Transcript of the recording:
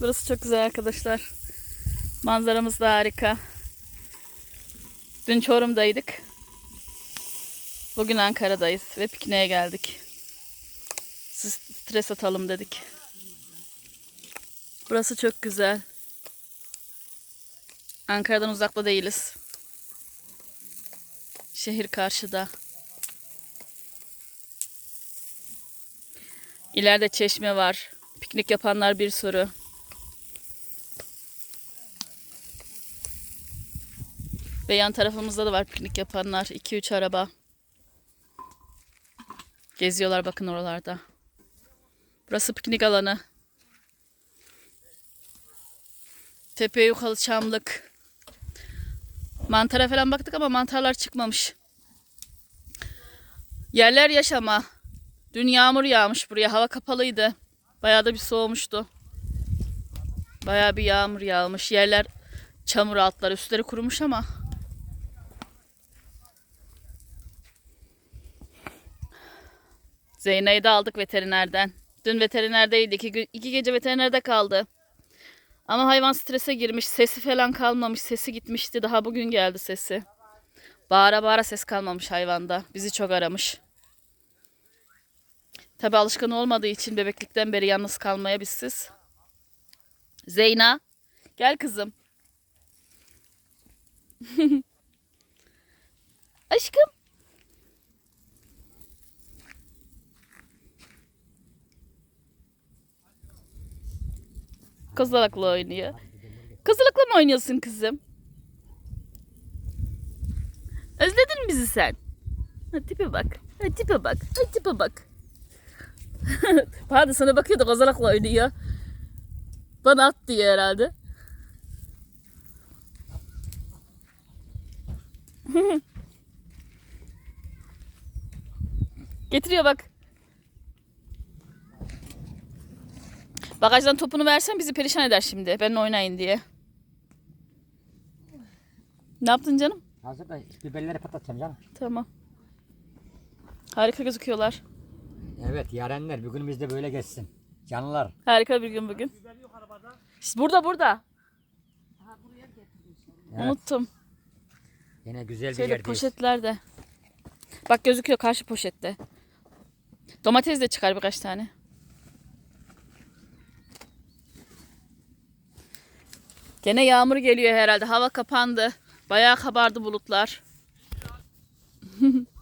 Burası çok güzel arkadaşlar. Manzaramız da harika. Dün Çorum'daydık. Bugün Ankara'dayız ve pikniğe geldik. Stres atalım dedik. Burası çok güzel. Ankara'dan uzakta değiliz. Şehir karşıda. İleride çeşme var. Piknik yapanlar bir sürü. Ve yan tarafımızda da var piknik yapanlar. 2-3 araba. Geziyorlar bakın oralarda. Burası piknik alanı. Tepe yukarı çamlık. Mantara falan baktık ama mantarlar çıkmamış. Yerler yaşama. Dün yağmur yağmış buraya. Hava kapalıydı. Bayağı da bir soğumuştu. Bayağı bir yağmur yağmış. Yerler çamur altları. Üstleri kurumuş ama. Zeyna'yı da aldık veterinerden. Dün veterinerdeydi. İki, iki gece veterinerde kaldı. Ama hayvan strese girmiş. Sesi falan kalmamış. Sesi gitmişti. Daha bugün geldi sesi. Bağıra bağıra ses kalmamış hayvanda. Bizi çok aramış. Tabi alışkın olmadığı için bebeklikten beri yalnız kalmaya bizsiz. Zeyna. Gel kızım. Kozalakla oynuyor. Kozalakla mı oynuyorsun kızım? Özledin bizi sen? Ha, tipe bak. Ha, tipe bak. Ha, tipe bak. Pardon sana bakıyor da kozalakla oynuyor. Bana at diyor herhalde. Getiriyor bak. Bagajdan topunu versen bizi perişan eder şimdi. Benimle oynayın diye. Ne yaptın canım? Hazır da biberleri patlatacağım canım. Tamam. Harika gözüküyorlar. Evet yarenler bugünümüz de böyle geçsin. Canlılar. Harika bir gün bugün. İşte burada burada. Evet. Unuttum. Yine güzel bir Şöyle yerdeyiz. poşetlerde. Bak gözüküyor karşı poşette. Domates de çıkar birkaç tane. Gene yağmur geliyor herhalde. Hava kapandı. Bayağı kabardı bulutlar.